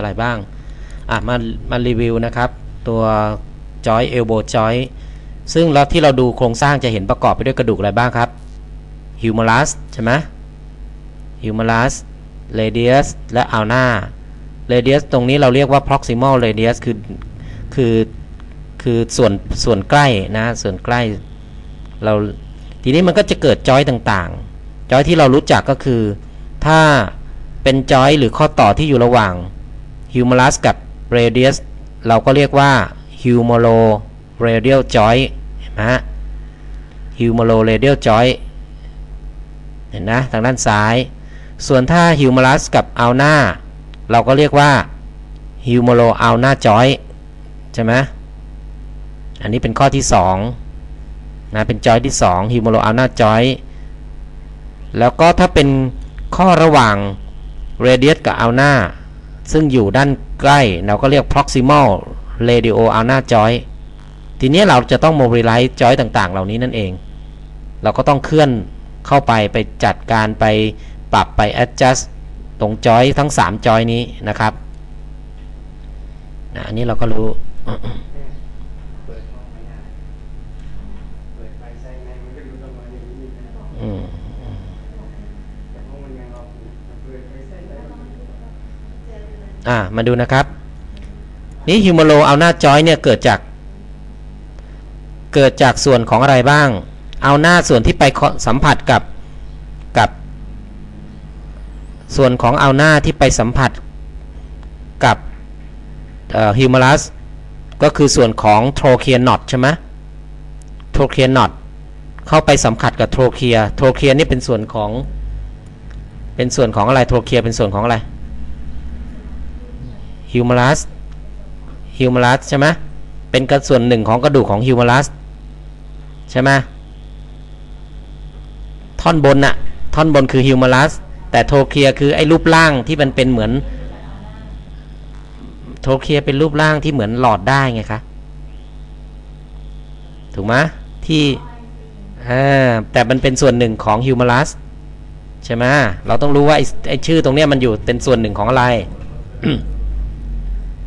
อะไรบ้างอะมามารีวิวนะครับ ตัวจอยเอลโบจอยซึ่งเราที่เราดูโครงสร้างจะเห็นประกอบไปด้วยกระดูกอะไรบ้างครับฮิวมารัสใช่ไหมฮิวมารัสเรเดียสและอัลนาเรเดียสตรงนี้เราเรียกว่า proximal radius คือคือคือส่วนส่วนใกล้นะส่วนใกล้เราทีนี้มันก็จะเกิดจอยต่างๆ จอยที่เรารู้จักก็คือ ถ้าเป็นจอยหรือข้อต่อที่อยู่ระหว่าง ฮิวมารัสกับเรเดียสเราก็เรียกว่าฮิวมอโลเรเดียลจอยเห็นไหมฮะฮิวมอโลเรเดียลจอยเห็นนะทางด้านซ้าย ส่วนถ้าฮิวมารัสกับอัลนาเราก็เรียกว่าฮิวมอโลอัลนาจอยใช่ไหมอันนี้เป็นข้อที่2นะเป็นจอยที่2ฮิวมอโลอัลนาจอยแล้วก็ถ้าเป็นข้อระหว่างเรเดียสกับอัลนา ซึ่งอยู่ด้านใกล้เราก็เรียก proximal radio ulnar joint ทีนี้เราจะต้อง mobilize joint ต่างๆ เหล่านี้นั่นเอง เราก็ต้องเคลื่อนเข้าไปไปจัดการไปปรับไป adjust ตรง joint ทั้ง 3 joint นี้นะครับนะอันนี้เราก็รู้ อืม อ่ามาดูนะครับ นี่ฮิวมโลเอาหน้าจอยเนี่ยเกิดจาก เกิดจากส่วนของอะไรบ้าง เอาหน้าส่วนที่ไปสัมผัสกับกับส่วนของเอาหน้าที่ไปสัมผัสกับฮิวมาลัสก็คือส่วนของโทรเคียนอตใช่ไหมโทรเคียนอตเข้าไปสัมผัสกับโทรเคีย โทรเคียนี่เป็นส่วนของ เป็นส่วนของอะไร โทรเคียเป็นส่วนของอะไร ฮิวมารัสฮิวมารัสใช่ไหมเป็นกระส่วนหนึ่งของกระดูกของฮิวมารัสใช่ไหมท่อนบนน่ะ ท่อนบนคือฮิวมารัสแต่โทเคียคือไอ้รูปร่างที่มันเป็นเหมือน โทเคียเป็นรูปร่างที่เหมือนหลอดได้ไงคะถูกไหมที่แต่มันเป็นส่วนหนึ่งของฮิวมารัสใช่ไหมเราต้องรู้ว่าไอ้ไอชื่อตรงเนี้ยมันอยู่เป็นส่วนหนึ่งของอะไร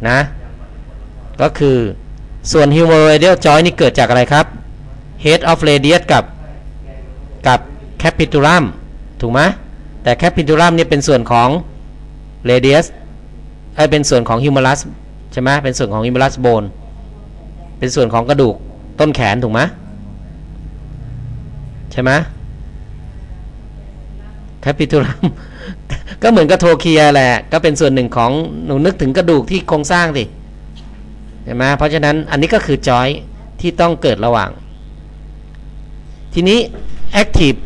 นะ ก็คือส่วน humerodial joint นี่เกิดจากอะไรครับ head of radius กับกับ capitulum ถูกไหมแต่ capitulum นี่เป็นส่วนของ radius ไอเป็นส่วนของ humerus ใช่ไหมเป็นส่วนของ humerus bone เป็นส่วนของกระดูกต้นแขนถูกไหมใช่ไหม capitulum ก็เหมือนกับโทเคียแหละ ก็เป็นส่วนหนึ่งของหนูนึกถึงกระดูกที่โครงสร้างสิเห็นไหมเพราะฉะนั้นอันนี้ก็คือจอยที่ต้องเกิดระหว่าง ทีนี้ active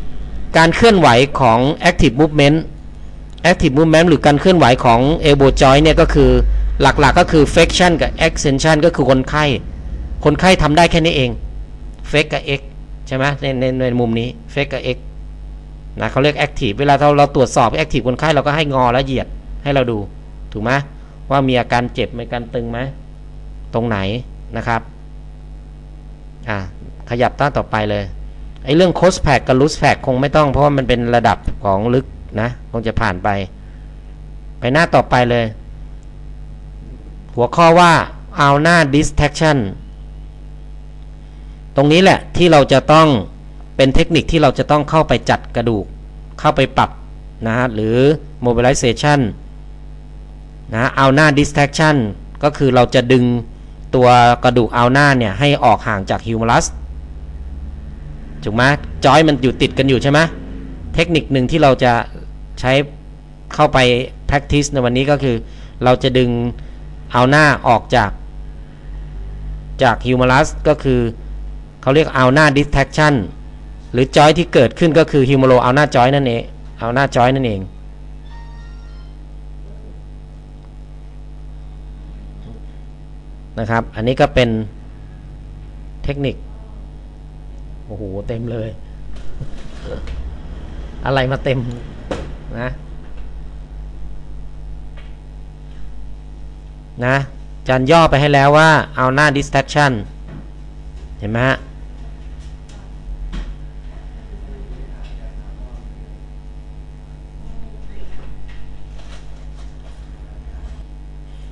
การเคลื่อนไหวของ active movement active movement หรือการเคลื่อนไหวของ elbow joint เนี่ยก็คือหลักๆกก็คือ flexion กับ extension ก็คือคนไข้ คนไข้ทำได้แค่นี้เอง flex กับ x ใช่ไหมในในในมุมนี้ flex กับ x นะเขาเรียกแอคทีฟเวลาเราเราตรวจสอบแอคทีฟคนไข้เราก็ให้งอและเหยียดให้เราดู ถูกไหมว่ามีอาการเจ็บมีการตึงไหมตรงไหนนะครับอ่าขยับต้านต่อไปเลยไอ้เรื่องโคสแพคกับลูสแพคคงไม่ต้องเพราะว่ามันเป็นระดับของลึกนะคงจะผ่านไป ไปหน้าต่อไปเลย หัวข้อว่าเอาหน้า distraction ตรงนี้แหละที่เราจะต้อง เป็นเทคนิคที่เราจะต้องเข้าไปจัดกระดูก เข้าไปปรับนะฮะหรือ mobilization นะเอาหน้า distraction ก็คือเราจะดึงตัวกระดูกเอาหน้าเนี่ยให้ออกห่างจาก humerus ถูกไหมจอยมันอยู่ติดกันอยู่ใช่ไหมเทคนิคหนึ่งที่เราจะใช้เข้าไป practice ในวันนี้ก็คือ เราจะดึงเอาหน้าออกจากจาก humerus ก็คือเขาเรียกเอาหน้า distraction หรือจอยที่เกิดขึ้นก็คือฮิวโมโลเอาหน้าจอยนั่นเองเอาหน้าจอยนั่นเองนะครับ อันนี้ก็เป็นเทคนิค โอ้โห เต็มเลย อะไรมาเต็มนะ นะจันย่อไปให้แล้วว่าเอาหน้า distraction เห็นไหมฮะ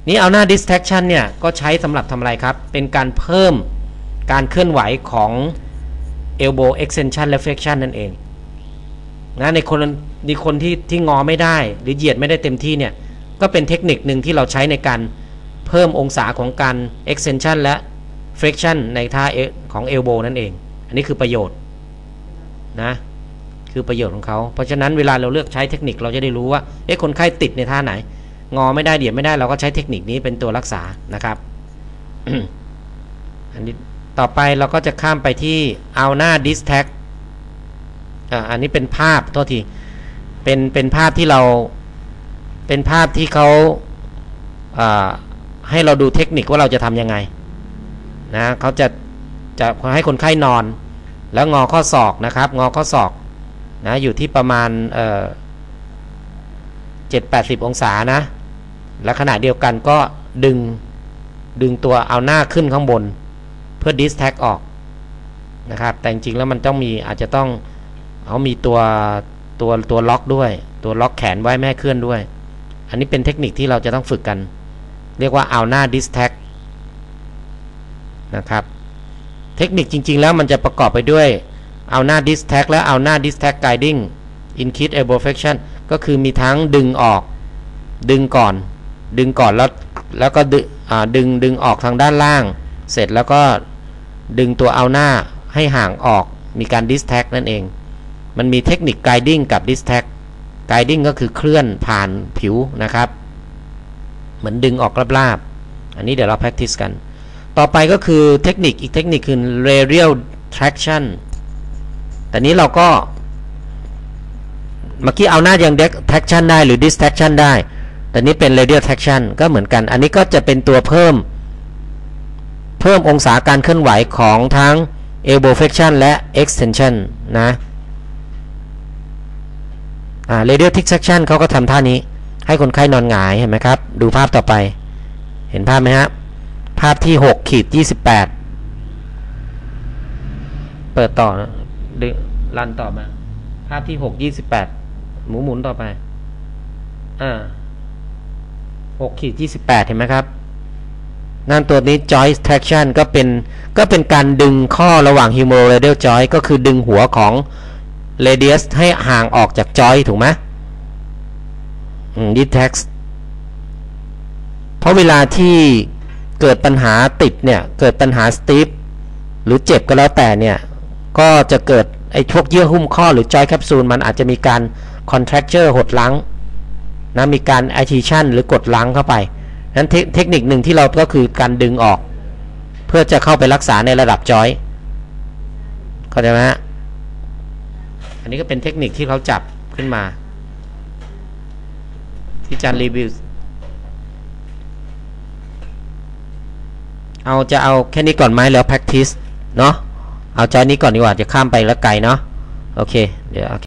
นี่เอาหน้า distraction เนี่ยก็ใช้สำหรับทำอะไรครับ เป็นการเพิ่มการเคลื่อนไหวของ elbow extension และ flexion นั่นเองนะในคนในคนที่ที่งอไม่ได้ หรือเหยียดไม่ได้เต็มที่เนี่ย ก็เป็นเทคนิคหนึ่งที่เราใช้ในการเพิ่มองศาของการ extension และ flexion ในท่าของ elbow นั่นเอง อันนี้คือประโยชน์นะคือประโยชน์ของเขา เพราะฉะนั้นเวลาเราเลือกใช้เทคนิคเราจะได้รู้ว่าเอ๊ะคนไข้ติดในท่าไหน งอไม่ได้เดียดไม่ได้เราก็ใช้เทคนิคนี้เป็นตัวรักษานะครับอันนี้ต่อไปเราก็จะข้ามไปที่เอาหน้า dis tag อ่าอันนี้เป็นภาพโทษทีเป็นเป็นภาพที่เราเป็นภาพที่เขาอ่าให้เราดูเทคนิคว่าเราจะทำยังไงนะเขาจะจะให้คนไข้นอน แล้วงอข้อศอกนะครับ งอข้อศอกนะอยู่ที่ประมาณเอ่อ เจ็ดแปดสิบองศานะ และขณะเดียวกันก็ดึงดึงตัวเอาหน้าขึ้นข้างบน เพื่อดิสแท็กออกนะครับ แต่จริงๆแล้วมันต้องมีอาจจะต้องเขามีตัวตัวตัวล็อกด้วย ตัวล็อกแขนไว้แม่เคลื่อนด้วย อันนี้เป็นเทคนิคที่เราจะต้องฝึกกัน เรียกว่าเอาหน้าดิสแท็กนะครับเทคนิคจริง ๆ แล้วมันจะประกอบไปด้วยเอาหน้า dis tag และเอาหน้า dis tag guiding in kid elbow flexion ก็คือมีทั้งดึงออกดึงก่อน ดึงก่อนแล้วแล้วก็ดึดึงดึงออกทางด้านล่าง เสร็จแล้วก็ดึงตัวเอาหน้าให้ห่างออกมีการ dis tag นั่นเอง มันมีเทคนิค guiding กับ dis tag guiding ก็คือเคลื่อนผ่านผิวนะครับ เหมือนดึงออกลาบๆอันนี้เดี๋ยวเรา practice กัน ต่อไปก็คือเทคนิคอีกเทคนิคคือ radial traction แต่นี้เราก็ เมื่อกี้เอาหน้ายัง traction ได้หรือ distraction ได้ แต่นี้เป็น radial traction ก็เหมือนกัน อันนี้ก็จะเป็นตัวเพิ่ม เพิ่มองศาการเคลื่อนไหวของทั้ง elbow flexion และ extension นะอ่า radial traction เขาก็ทำท่านี้ ให้คนไข้นอนหงายเห็นไหมครับ ดูภาพต่อไป เห็นภาพไหมฮะ ภาพที่6ขีด28 เปิดต่อนะดึงรันต่อมา ภาพที่หกยี่สิบแปด หมุนหมุนต่อไป อ่าหกขีดยี่สิบแปดเห็นไหมครับนั่นตัวนี้ joint traction ก็เป็นก็เป็นการดึงข้อระหว่าง humeroradial joint ก็คือดึงหัวของ radius ให้ห่างออกจาก joint ถูกไหมอืม detex เพราะเวลาที่เกิดปัญหาติดเนี่ย เกิดปัญหา stiff หรือเจ็บก็แล้วแต่เนี่ย ก็จะเกิดไอ้พวกเยื่อหุ้มข้อหรือจอยแคปซูลมันอาจจะมีการ คอนแทคเจอร์หดลังนะมีการไอทีชันหรือกดลังเข้าไปนั้นเทคนิคหนึ่งที่เราก็คือการดึงออก เพื่อจะเข้าไปรักษาในระดับจอยเข้าใจไหมฮะอันนี้ก็เป็นเทคนิคที่เขาจับขึ้นมา ที่จานรีวิวเอาจะเอาแค่นี้ก่อนไหมแล้ว practice เนาะเอาจอยนี้ก่อนดีกว่าจะข้ามไปแล้วไกลเนาะโอเคเดี๋ยว